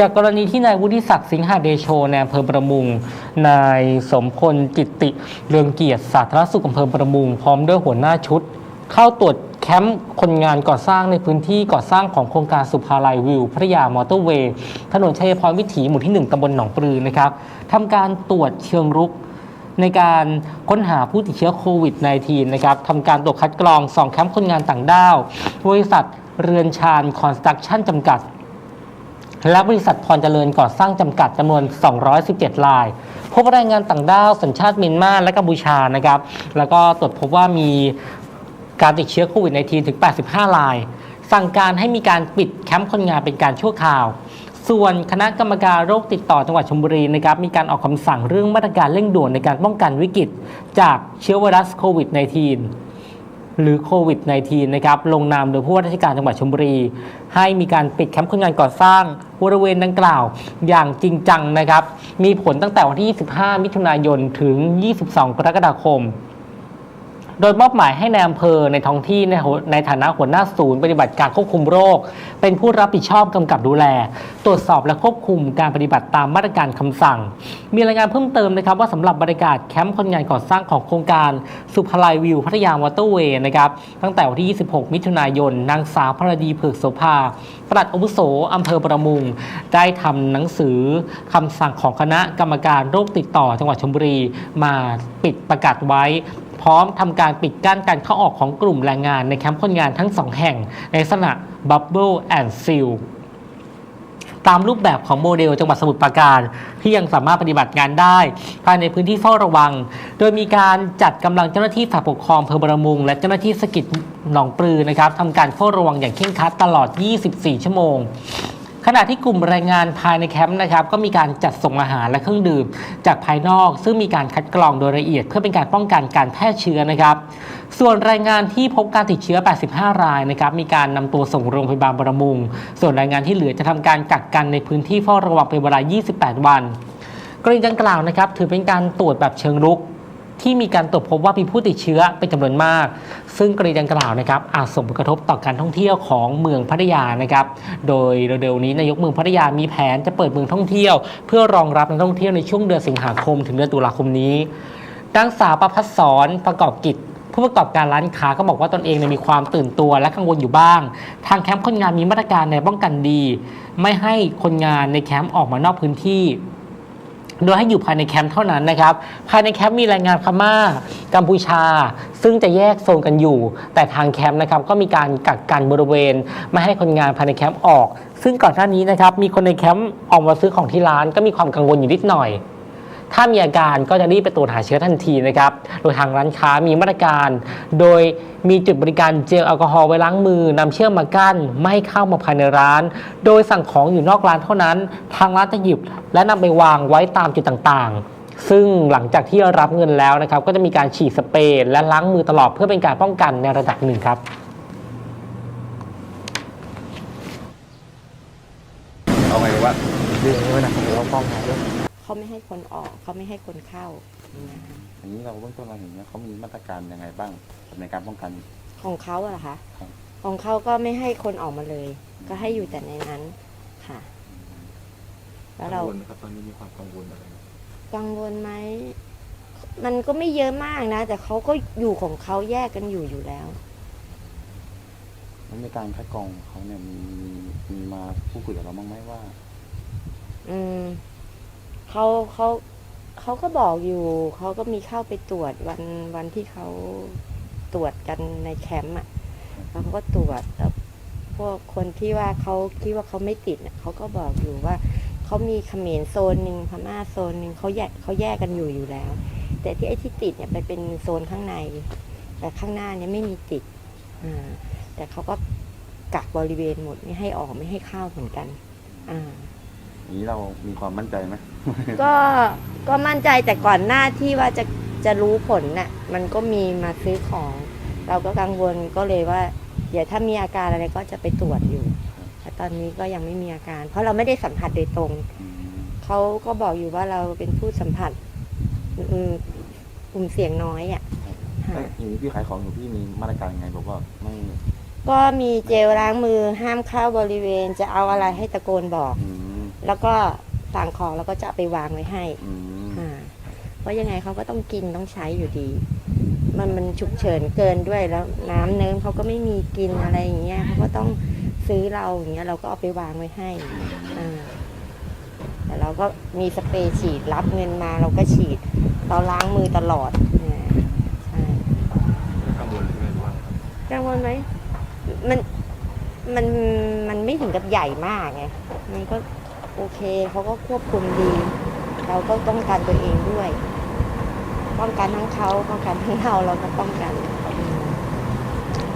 จากกรณีที่นายวุฒิศักดิ์สิงหาเดโชในอำเภอประมุง นายสมพลจิตติเรืองเกียรติสาธารณสุขอำเภอประมุง พร้อมด้วยหัวหน้าชุด เข้าตรวจแคมป์คนงานก่อสร้างในพื้นที่ก่อสร้างของโครงการสุภาลัยวิวพัทยามอเตอร์เวย์ถนนชัยพรวิถีหมู่ที่ 1ตำบลหนองปลือนะครับทำการตรวจเชิงรุกในการค้นหาผู้ติดเชื้อโควิด -19 นะครับทำการตรวจคัดกรอง 2 แคมป์คนงานต่างด้าว บริษัทเรือนชาญคอนสตรักชั่นจำกัด และบริษัทพรเจริญก่อสร้างจำกัดจำนวน 217 ราย พบแรงงานต่างด้าวสัญชาติเมียนมาและกัมพูชานะครับ แล้วก็ตรวจพบว่ามีการติดเชื้อโควิด -19 ถึง 85 ราย สั่งการให้มีการปิดแคมป์คนงานเป็นการชั่วคราว ส่วนคณะกรรมการโรคติดต่อจังหวัดชลบุรีนะครับ มีการออกคำสั่งเรื่องมาตรการเร่งด่วนในการป้องกันวิกฤต จากเชื้อไวรัสโควิด -19 หรือโควิด -19 นะครับลงนามโดยผู้ว่าราชการจังหวัดชลบุรี ให้มีการปิดแคมป์คนงานก่อสร้างบริเวณดังกล่าวอย่างจริงจังนะครับ มีผลตั้งแต่วันที่ 25 มิถุนายนถึง 22 กรกฎาคม โดยมอบหมายให้ในอำเภอในท้องที่ในในฐานะหัวหน้าศูนย์ปฏิบัติการควบคุมโรค เป็นผู้รับผิดชอบกำกับดูแล ตรวจสอบและควบคุมการปฏิบัติตามมาตรการคำสั่ง มีรายงานเพิ่มเติมนะครับว่าสำหรับบรรยากาศแคมป์คนงานก่อสร้างของโครงการสุภลัยวิวพัทยามอเตอร์เวย์นะครับตั้งแต่วันที่ 26 มิถุนายน นางสาวพรดีเผือกโสภาปลัดอาวุโสอำเภอประมุง ได้ทำหนังสือคำสั่งของคณะกรรมการโรคติดต่อจังหวัดชลบุรีมาปิดประกาศไว้ พร้อมทำการปิดกั้นการเข้าออกของกลุ่มแรงงานในแคมป์คนงานทั้งสองแห่ง ในลักษณะ Bubble and Seal ตามรูปแบบของโมเดลจังหวัดสมุทรปราการ ที่ยังสามารถปฏิบัติงานได้ ภายในพื้นที่เฝ้าระวัง โดยมีการจัดกำลังเจ้าหน้าที่ฝ่ายปกครองอำเภอบรมุง และเจ้าหน้าที่สกิจหนองปลือนะครับทำการเฝ้าระวังอย่างเคร่งครัดตลอด 24 ชั่วโมง ขณะที่กลุ่มแรงงานภายในแคมป์นะครับก็มีการจัดส่งอาหารและเครื่องดื่ม จากภายนอก ซึ่งมีการคัดกรองโดยละเอียด เพื่อเป็นการป้องกันการแพร่เชื้อนะครับ ส่วนแรายงานที่พบการติดเชื้อ 85 รายนะครับมีการนำตัวส่งโรงพยาบาลบรมุง ส่วนแรายงานที่เหลือจะทำการกักกันในพื้นที่เฝ้าระวังเป็นเวลา 28 วันกรณีดังกล่าวนะครับถือเป็นการตรวจแบบเชิงรุก ที่มีการตรวจพบว่ามีผู้ติดเชื้อเป็นจำนวนมาก ซึ่งกรณีดังกล่าวนะครับอาจส่งผลกระทบต่อการท่องเที่ยวของเมืองพัทยานะครับ โดยเร็วๆนี้นายกเมืองพัทยามีแผนจะเปิดเมืองท่องเที่ยว เพื่อรองรับนักท่องเที่ยวในช่วงเดือนสิงหาคม ถึงเดือนตุลาคมนี้นางสาวประพัฒสอนประกอบกิจผู้ประกอบการร้านค้าก็บอกว่าตนเองมีความตื่นตัวและกังวลอยู่บ้าง ทางแคมป์คนงานมีมาตรการในป้องกันดี ไม่ให้คนงานในแคมป์ออกมานอกพื้นที่ โดยให้อยู่ภายในแคมป์เท่านั้นนะครับ ภายในแคมป์มีแรงงานพม่า กัมพูชา ซึ่งจะแยกโซนกันอยู่ แต่ทางแคมป์นะครับก็มีการกักกันบริเวณ ไม่ให้คนงานภายในแคมป์ออก ซึ่งก่อนหน้านี้นะครับมีคนในแคมป์ออกมาซื้อของที่ร้านก็มีความกังวลอยู่นิดหน่อย ถ้ามีอาการก็จะรีบไปตรวจหาเชื้อทันทีนะครับ โดยทางร้านค้ามีมาตรการ โดยมีจุดบริการเจลแอลกอฮอล์ไว้ล้างมือนำเชือกมากั้น ไม่ให้เข้ามาภายในร้าน โดยสั่งของอยู่นอกร้านเท่านั้น ทางร้านจะหยิบ และนำไปวางไว้ตามจุดต่างๆซึ่งหลังจากที่รับเงินแล้วนะครับ ก็จะมีการฉีดสเปรย์และล้างมือตลอดเพื่อเป็นการป้องกันในระดับหนึ่งครับเอาไงวะเรื่องนี้ไว้นะผมว่าป้องกันด้วย เขาไม่ให้คนออกเขาไม่ให้คนเข้านะคะอย่างนี้เราเบื้องต้นเราเห็นเนี่ยเขามีมาตรการยังไงบ้างในการป้องกัน ของเขาอะเหรอคะครับ ของเขาก็ไม่ให้คนออกมาเลย ก็ให้อยู่แต่ในนั้นค่ะ แล้วเรา กังวลไหมครับตอนนี้มีความกังวลอะไรไหมกังวลไหม มันก็ไม่เยอะมากนะ แต่เขาก็อยู่ของเขาแยกกันอยู่อยู่แล้ว แล้วในการคัดกรองเขาเนี่ยมีมีมีมาพูดคุยกับเราบ้างไหมว่า อืม เขาเขาเขาก็บอกอยู่ เขาก็มีเข้าไปตรวจวันวันที่เขาตรวจกันในแคมป์อะแล้วเขาก็ตรวจแล้วพวกคนที่ว่าเขาคิดว่าเขาไม่ติดเขาก็บอกอยู่ว่าเขามีเขมรโซนหนึ่งพม่าโซนหนึ่งเขาแยกเขาแยกกันอยู่อยู่แล้ว แต่ที่ไอ้ที่ติดเนี่ยไปเป็นโซนข้างใน แต่ข้างหน้าเนี่ยไม่มีติดอ่าแต่เขาก็กักบริเวณหมดไม่ให้ออกไม่ให้เข้าเหมือนกัน อ่านี้เรามีความมั่นใจไหม ก็ก็มั่นใจแต่ก่อนหน้าที่ว่าจะจะรู้ผลน่ะมันก็มีมาซื้อของ เราก็กังวลก็เลยว่าเดี๋ยวถ้ามีอาการอะไรก็จะไปตรวจอยู่แต่ตอนนี้ก็ยังไม่มีอาการ เพราะเราไม่ได้สัมผัสโดยตรงอืมเขาก็บอกอยู่ว่าเราเป็นผู้สัมผัสอืมกลุ่มเสียงน้อยอะค่ะเอ้ยอย่างนี้พี่ขายของอยู่พี่มีมาตรการยังไงบอกว่าไม่ก็มีเจลล้างมือห้ามเข้าบริเวณจะเอาอะไรให้ตะโกนบอกอืมแล้วก็ สั่งของแล้วก็จะเอาไปวางไว้ให้อืมอ่าเพราะยังไงเขาก็ต้องกินต้องใช้อยู่ดี มันมันฉุกเฉินเกินด้วยแล้วน้ำเนิ้มเขาก็ไม่มีกินอะไรอย่างเงี้ยเขาก็ต้องซื้อเราอย่างเงี้ยเราก็เอาไปวางไว้ให้อ่าแต่เราก็มีสเปรย์ฉีดรับเงินมาเราก็ฉีด เราล้างมือตลอดเนี่ยใช่ไม่กังวลเลยว่ากังวลไหมมัน มัน มันไม่ถึงกับใหญ่มากไง มันก็ โอเคเขาก็ควบคุมดี เราก็ต้องการตัวเองด้วย ป้องกันทั้งเขาป้องกันทั้งเราเราก็ป้องกัน